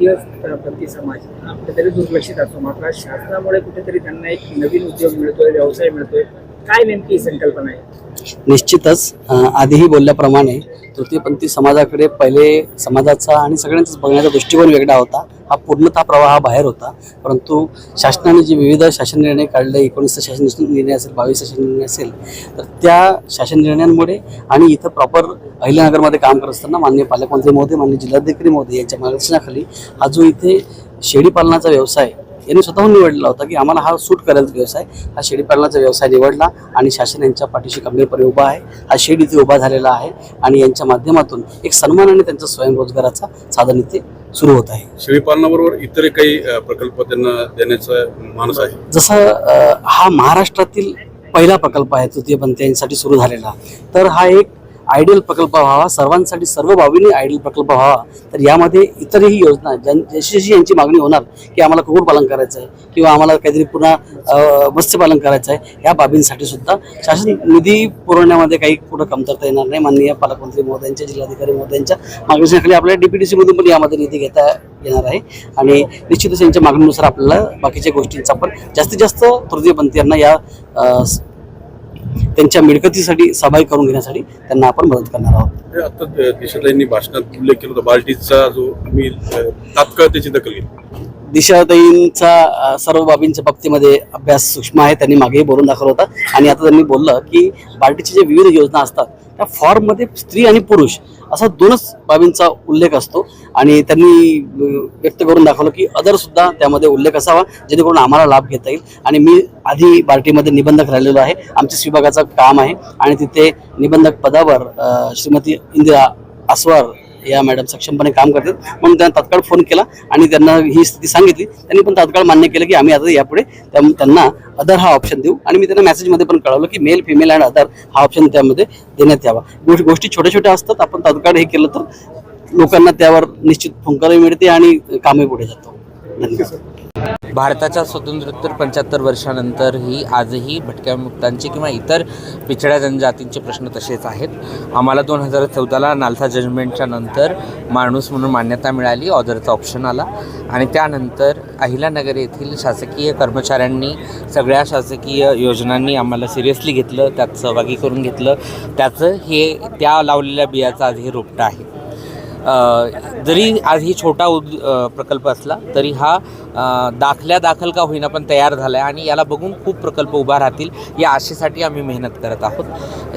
तृतीयपंथी समाज कुठेतरी दुर्लक्षित असतो. मात्र शासनामुळे कुठेतरी त्यांना एक नवीन उद्योग मिळतोय व्यवसाय मिळतोय. काय नेमकी संकल्पना आहे? निश्चितच आधीही बोलल्याप्रमाणे तृतीयपंथी समाजाकडे पहिले समाजाचा आणि सगळ्यांचाच बघण्याचा दृष्टिकोन वेगळा होता. हा पूर्णतः प्रवाह बाहेर होता. परंतु शासनाने जे विविध शासन निर्णय काढले एकोणीसचा शासन निर्णय असेल बावीसचा शासन निर्णय असेल तर त्या शासन निर्णयांमुळे आणि इथं प्रॉपर अहिल्यानगरमध्ये काम करत असताना माननीय पालकमंत्री महोदय माननीय जिल्हाधिकारी महोदय यांच्या मार्गदर्शनाखाली हा जो इथे शेळीपालनाचा व्यवसाय यांनी स्वतःहून निवडलेला होता की आम्हाला हा सूट करायचा व्यवसाय हा शेळीपालनाचा व्यवसाय निवडला आणि शासन यांच्या पाठीशी गंभीरपणे उभा आहे. हा शेड इथे उभा झालेला आहे आणि यांच्या माध्यमातून एक सन्मानाने त्यांचा स्वयंरोजगाराचा साधन इथे सुरू होत आहे. शेळीपालनाबरोबर इतर काही प्रकल्प त्यांना देण्याचा मानस आहे? जसं हा महाराष्ट्रातील पहिला प्रकल्प आहे तृतीयपंथीयांसाठी सुरू झालेला. तर हा एक आयडियल प्रकल्प व्हावा सर्वांसाठी सर्व बाबींनी आयडियल प्रकल्प व्हावा. तर यामध्ये इतरही योजना ज्यां जशी जशी यांची मागणी होणार की आम्हाला कुक्कुटपालन करायचं आहे किंवा आम्हाला काहीतरी पुन्हा मत्स्यपालन करायचं आहे या बाबींसाठी सुद्धा शासन निधी पुरवण्यामध्ये काही कुठं कमतरता येणार नाही. माननीय पालकमंत्री महोदयांच्या जिल्हाधिकारी महोदयांच्या डी आपल्याला डीपीडीसी मधून पण यामध्ये निधी घेता येणार आहे. आणि निश्चितच यांच्या मागणीनुसार आपल्याला बाकीच्या गोष्टींचा पण जास्तीत जास्त तृतीयपंथीयांना या त्यांच्या मिळकतीसाठी सभाई करून घेण्यासाठी त्यांना आपण मदत करणार आहोत. हे आता देशातल्या यांनी भाषणात उल्लेख केला होता. बाल्टीचा जो आम्ही तात्काळ त्याची दखल घेतली. दिशाताईंचा सर्व बाबींच्या बाबतीमध्ये अभ्यास सूक्ष्म आहे त्यांनी मागेही बोलून दाखवला होता. आणि आता त्यांनी बोललं की पार्टीची जे विविध योजना असतात त्या फॉर्ममध्ये स्त्री आणि पुरुष असा दोनच बाबींचा उल्लेख असतो. आणि त्यांनी व्यक्त करून दाखवलं की अदरसुद्धा त्यामध्ये उल्लेख असावा जेणेकरून आम्हाला लाभ घेता येईल. आणि मी आधी पार्टीमध्ये निबंधक राहिलेलो आहे. आमच्या विभागाचं काम आहे. आणि तिथे निबंधक पदावर श्रीमती इंदिरा आस्वार या मॅडम सक्षमपणे काम करतात. म्हणून त्यांना तात्काळ फोन केला आणि त्यांना ही स्थिती सांगितली. त्यांनी पण तात्काळ मान्य केलं की आम्ही आता यापुढे त्यांना अदर हा ऑप्शन देऊ. आणि मी त्यांना मेसेजमध्ये पण कळवलं की मेल फिमेल अँड अदर हा ऑप्शन त्यामध्ये देण्यात यावा. गोष्ट- गोष्टी छोट्या छोट्या असतात. आपण तात्काळ हे केलं तर लोकांना त्यावर निश्चित फुंकारही मिळते आणि कामही पुढे जातो. धन्यवाद. भारताच्या स्वातंत्र्योत्तर पंच्याहत्तर वर्षानंतर ही आजही भटक्या मुक्तांचे किंवा इतर पिछड्या जनजातींचे प्रश्न तसेच आहेत. आम्हाला दोन हजार चौदाला नालसा जजमेंटच्या नंतर माणूस म्हणून मान्यता मिळाली ऑदरचा ऑप्शन आला. आणि त्यानंतर अहिलानगर येथील शासकीय कर्मचाऱ्यांनी सगळ्या शासकीय योजनांनी आम्हाला सिरियसली घेतलं त्यात सहभागी करून घेतलं. त्याचं हे त्या लावलेल्या बियाचं आज हे रोपटं आहे. जरी आज ही छोटा उद प्रकल्प असला तरी हा दाखल्या दाखल का होईना पण तयार झाला आहे आणि याला बघून खूप प्रकल्प उभा राहतील या आशेसाठी आम्ही मेहनत करत आहोत.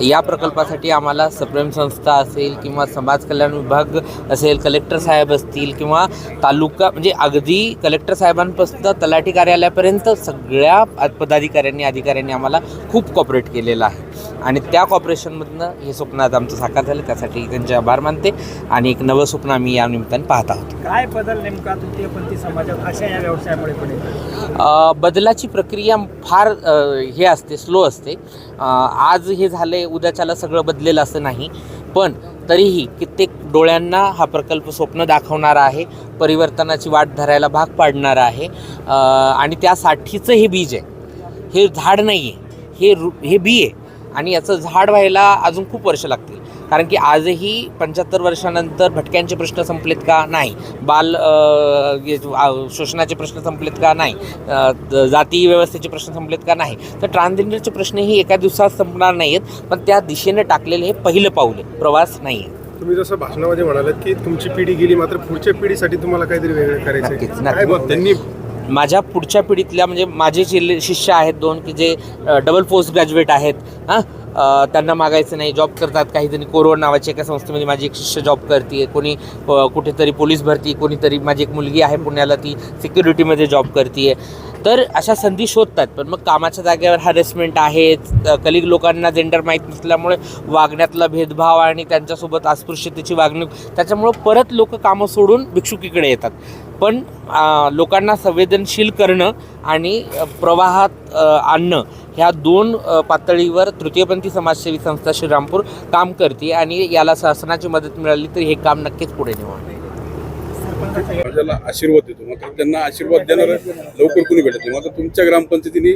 या प्रकल्पासाठी आम्हाला सप्रेम संस्था असेल किंवा समाज कल्याण विभाग असेल कलेक्टर साहेब असतील किंवा तालुका म्हणजे अगदी कलेक्टर साहेबांपासून तलाठी कार्यालयापर्यंत सगळ्या पदाधिकाऱ्यांनी अधिकाऱ्यांनी आम्हाला खूप कॉपरेट केलेलं आहे. आणि त्या कॉपरेशनमधनं हे स्वप्न आज आमचं साकार झालं त्यासाठी त्यांचे आभार मानते. आणि एक नवं स्वप्न आम्ही या निमित्ताने पाहत आहोत. काय बदल नेमका तृतीयपंथी समाजात अशा या व्यवसायामुळे अ, बदलाची प्रक्रिया फार हे असते स्लो असते. आज हे झाले उद्याच्याला सगळं बदलेलं असं नाही. पण तरीही कित्येक डोळ्यांना हा प्रकल्प स्वप्न दाखवणारा आहे परिवर्तनाची वाट धरायला भाग पाडणारा आहे. आणि त्यासाठीचं हे बीज आहे. हे झाड नाही आहे हे रु हे बी आहे. आणि याचं झाड व्हायला अजून खूप वर्ष लागतील. कारण की आजही पंच्याहत्तर वर्षानंतर भटक्यांचे प्रश्न संपलेत का? नाही. बाल शोषणाचे प्रश्न संपलेत का? नाही. जाती व्यवस्थेचे प्रश्न संपलेत का? नाही. तर ट्रान्सजेंडरचे प्रश्नही एका दिवसात संपणार नाही आहेत पण त्या दिशेने टाकलेले हे पहिलं पाऊल आहे. प्रवास नाही आहे तुम्ही जसं भाषणामध्ये म्हणालात की तुमची पिढी गेली मात्र पुढच्या पिढीसाठी तुम्हाला काहीतरी वेगळं करायचं त्यांनी माझ्या पुढच्या पिढीतल्या म्हणजे माझे जे शिष्य आहेत दोन की जे डबल पोस्ट ग्रॅज्युएट आहेत हां त्यांना मागायचं नाही जॉब करतात काही जणी कोरोना नावाच्या एका संस्थेमध्ये माझी एक शिष्य जॉब करते कोणी कुठेतरी पोलीस भरती कोणीतरी माझी एक मुलगी आहे पुण्याला ती सिक्युरिटीमध्ये जॉब करते तर अशा संधी शोधतात पण मग कामाच्या जागेवर हॅरेसमेंट आहे कलिग लोकांना जेंडर माहीत नसल्यामुळे वागण्यातला भेदभाव आणि त्यांच्यासोबत अस्पृश्यतेची वागणूक त्याच्यामुळं परत लोक कामं सोडून भिक्षुकीकडे येतात. पण लोकांना संवेदनशील करणं आणि प्रवाहात आणणं ह्या दोन पातळीवर तृतीयपंथी समाजसेवी संस्था श्रीरामपूर काम करते आणि याला शासनाची मदत मिळाली तर हे काम नक्कीच पुढे निवडते समाजाला आशीर्वाद देतो. मात्र त्यांना आशीर्वाद देणार लवकर कुणी भेटत नाही. मात्र तुमच्या ग्रामपंचायतीने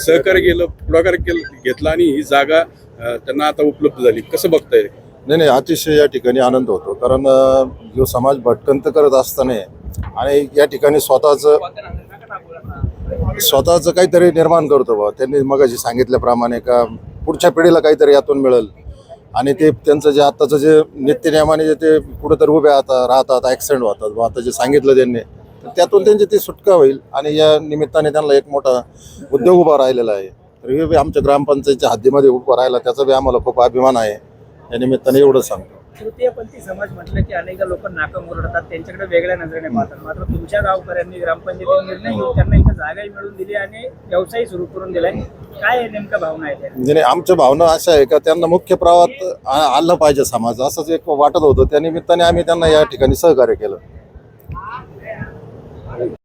सहकार्य केलं पुढाकार केलं घेतला आणि ही जागा त्यांना आता उपलब्ध झाली. कसं बघताय? नाही नाही अतिशय या ठिकाणी आनंद होतो. कारण जो समाज भटकंत करत असताना आणि या ठिकाणी स्वतःचं स्वतःचं काहीतरी निर्माण करतो बा. त्यांनी मगाशी सांगितल्याप्रमाणे का पुढच्या पिढीला काहीतरी यातून मिळेल. आणि ते त्यांचं जे आत्ताचं जे नित्यनियमाने जे ते कुठेतरी उभे आता राहतात ॲक्सिडेंट होतात. बा आता जे सांगितलं त्यांनी तर त्यातून त्यांची ती सुटका होईल आणि या निमित्ताने त्यांना एक मोठा उद्योग उभा राहिलेला आहे. तर हे बी आमच्या ग्रामपंचायतच्या हद्दीमध्ये उभं राहिला त्याचा बी आम्हाला खूप अभिमान आहे. या निमित्ताने एवढं सांगतो. तृतीयपंथी समाज म्हटलं की अनेकदा लोक नाकं मुरडतात. त्यांच्याकडे वेगळ्या नजरेने पाहतात. मात्र तुमच्या गावकऱ्यांनी ग्रामपंचायतीने निर्णय घेऊन त्यांना इथं जागाही मिळवून दिली आणि व्यवसायही सुरू करून दिलाय. काय नेमका भावना आहे म्हणजे आमच्या भावना अशा आहे का त्यांना मुख्य प्रवाहात आलं पाहिजे समाज. असंच एक वाटत होतं. त्या निमित्ताने आम्ही त्यांना या ठिकाणी सहकार्य केलं.